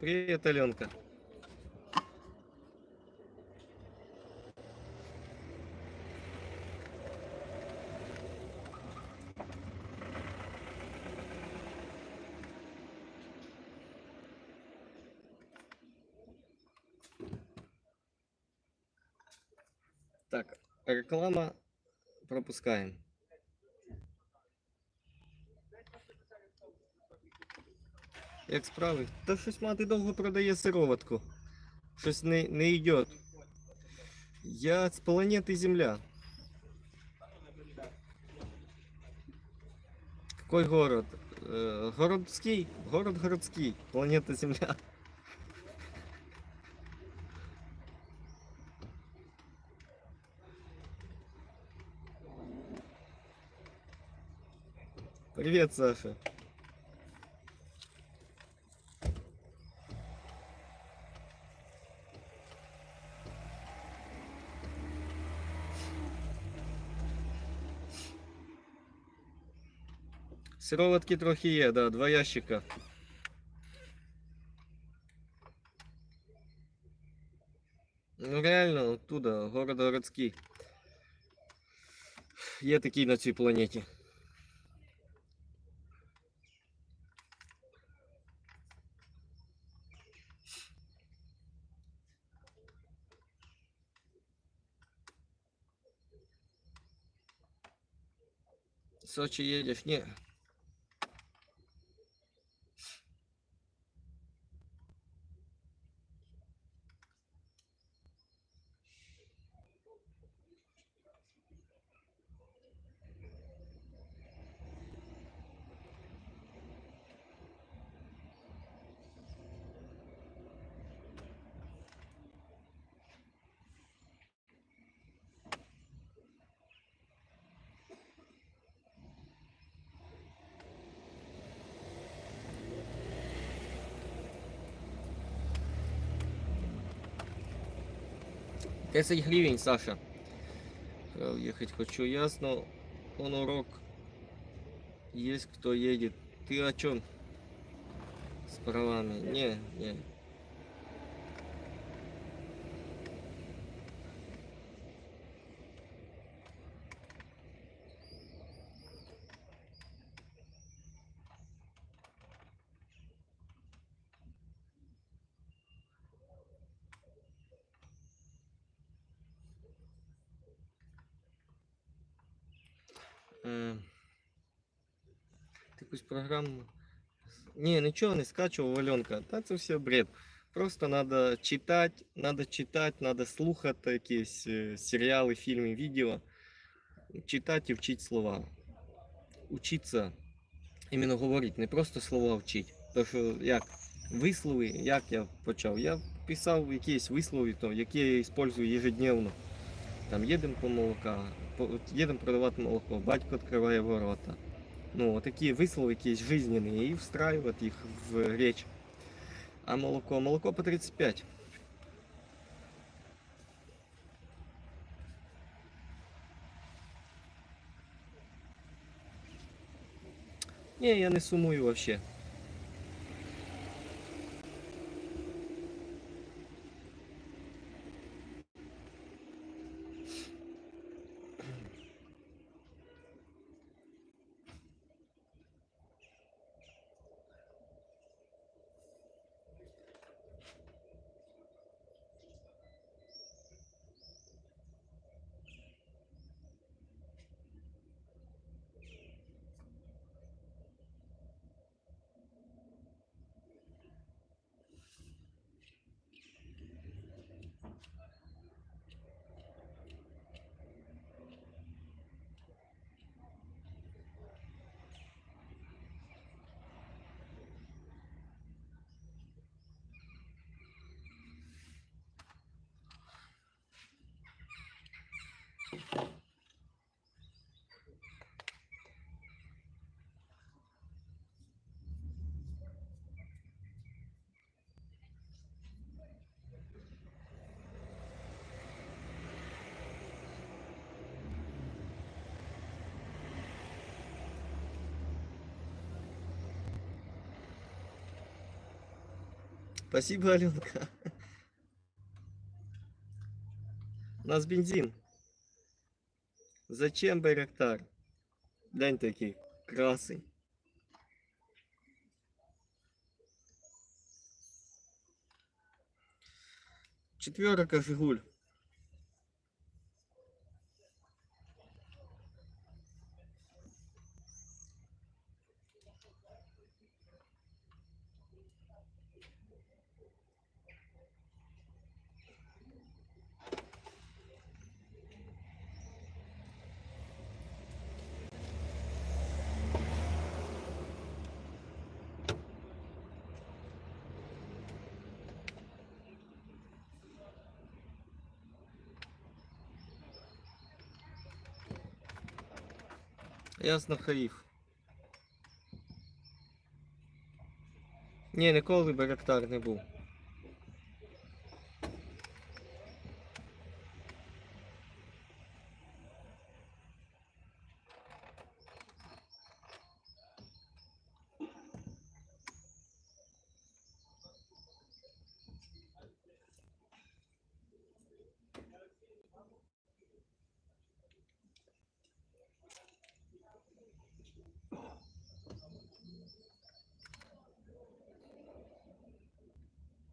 Привет, Аленка. Так, реклама пропускаем. Як справи? Та щось мати довго продає сироватку. Щось не, не йде. Я з планети Земля. Какой город? Городский? Город городский. Планета Земля. Привет, Саша. Сироватки трохи є, да, два ящика. Ну реально, оттуда, городогородський. Є такий на цій планеті. Сочи едешь? Нет. 10 гривень, Саша. Э, ехать хочу, ясно. Он урок. Есть кто едет. Ты о чем? С правами. Не, не. Е, Якусь програму. Ні, нічого не скачував, Альонка. Та це все бред. Просто треба читати, треба читати, треба слухати якісь е, серіали, фільми, відео. Читати і вчити слова. Учиться іменно говорити, не просто слова вчити. Тому що як вислови, як я почав? Я писав якісь вислови, які я використовую ежедневно. Там їдемо по молока, по- от їдемо продавати молоко, батько відкриває ворота. Ну, такі вислови якісь жизненні, і встраювати їх в річ. А молоко? Молоко по 35. Ні, я не сумую вообще. Спасибо, Аленка. У нас бензин. Зачем Байрактар? Глянь такий красий. Четверка Жигуль. Ясно, Хаїф. Ні, ніколи Байрактар не був.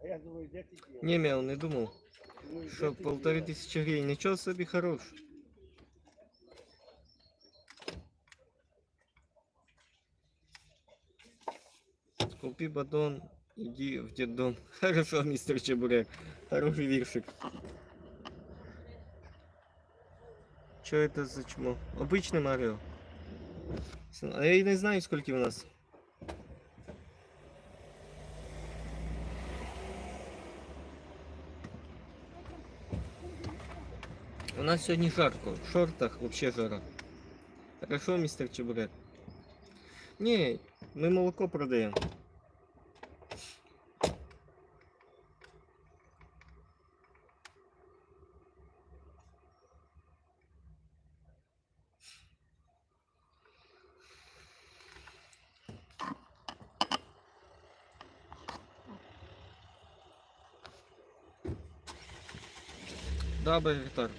А я думаю, де ти діла? Ні, Мяу, не думав. Думаю, Що, де ти полтори діла? тисячі гривень, нічого собі хорош. Купи батон, иди в детдом. Хорошо, мистер Чебурек. Хороший виршик. Что это за чмо? Обычный Марио. А я и не знаю, сколько у нас. Нас сегодня жарко. В шортах вообще жара. Хорошо, мистер Чебурек? Не, мы молоко продаем. Да, Байрактар.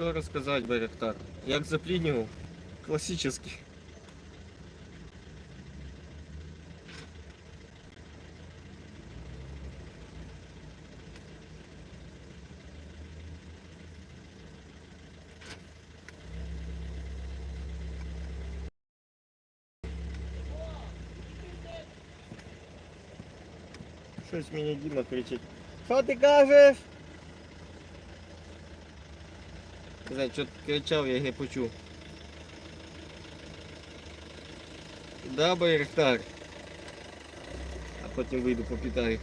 Що розказати, Байрактар? Як заплінював? Класичний. Щось мені Діма кричить. Що ти кажеш? Знаю, що кричав, я не почув. Да, Байрактар. А потім вийду попитаю.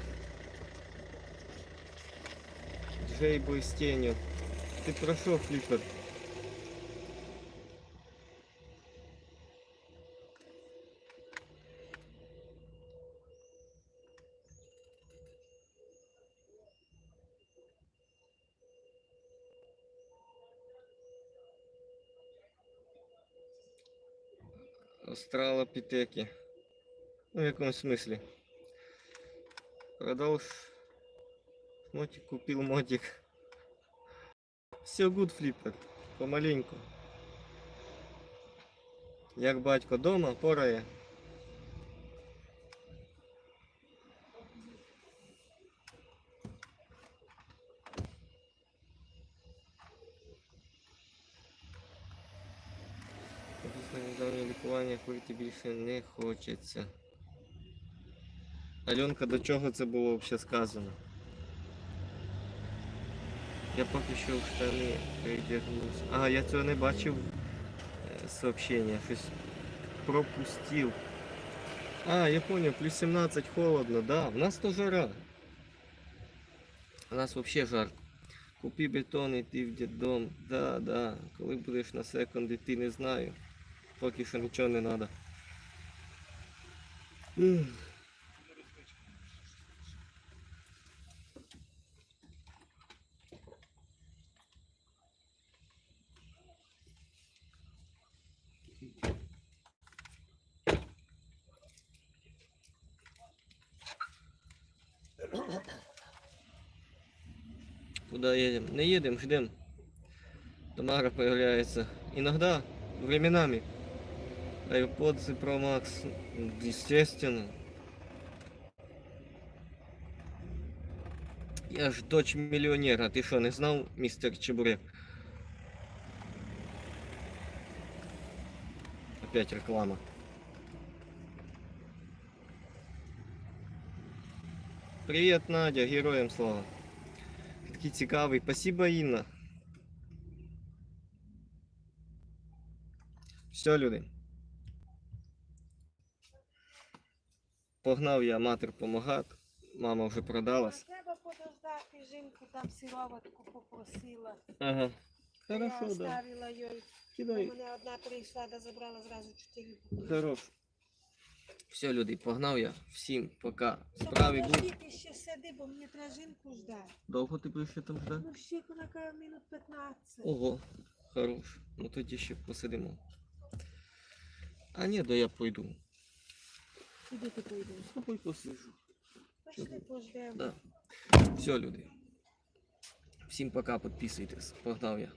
Джей бой з тенью. Ти про що, Фліппер? Австралопітеки. Ну, в якомусь смислі. Продав мотик, купив мотик. Все good, фліппер. Помаленьку. Як батько дома порає. Недавнього курити більше не хочеться. Альонка, до чого це було взагалі сказано? Я поки що в штани передягнувся. Ага, я цього не бачив е, сообщення, щось пропустив. А, я понял, плюс 17 холодно, да, в нас то жара. У нас вообще жарко. Купи бетон, іти в дитдом. Да, да. Коли будеш на секунді, ти не знаю. Поки що нічого не треба. Куда едем? Не едем, ждем. Тамара появляется. Иногда, временами. AirPods Pro Max, естественно. Я ж дочь миллионера, ты что, не знал, мистер Чебурек? Опять реклама. Привет, Надя, героям слава. Такий цікавий. Спасибо, Інна. Все, люди. Погнав я матер помагати. Мама вже продалась. Треба подождати, жінку там сироватку попросила. Ага. Я Хорошо, да. оставила їй. У Кидай. мене одна прийшла, да забрала зразу чотири бутилки. Хорош. Все, люди, погнав я. Всім пока. Справи будуть. Подождіть, ще сиди, бо мені треба жінку ждати. Довго ти будеш ще там ждати? Ну, ще каже, минут 15. Ого, хорош. Ну тоді ще посидимо. А ні, да я пойду. Куди ти пойдеш? З тобою посижу. Пошли пождемо. Да. Все, люди. Всім пока, підписуйтесь. Погнав я.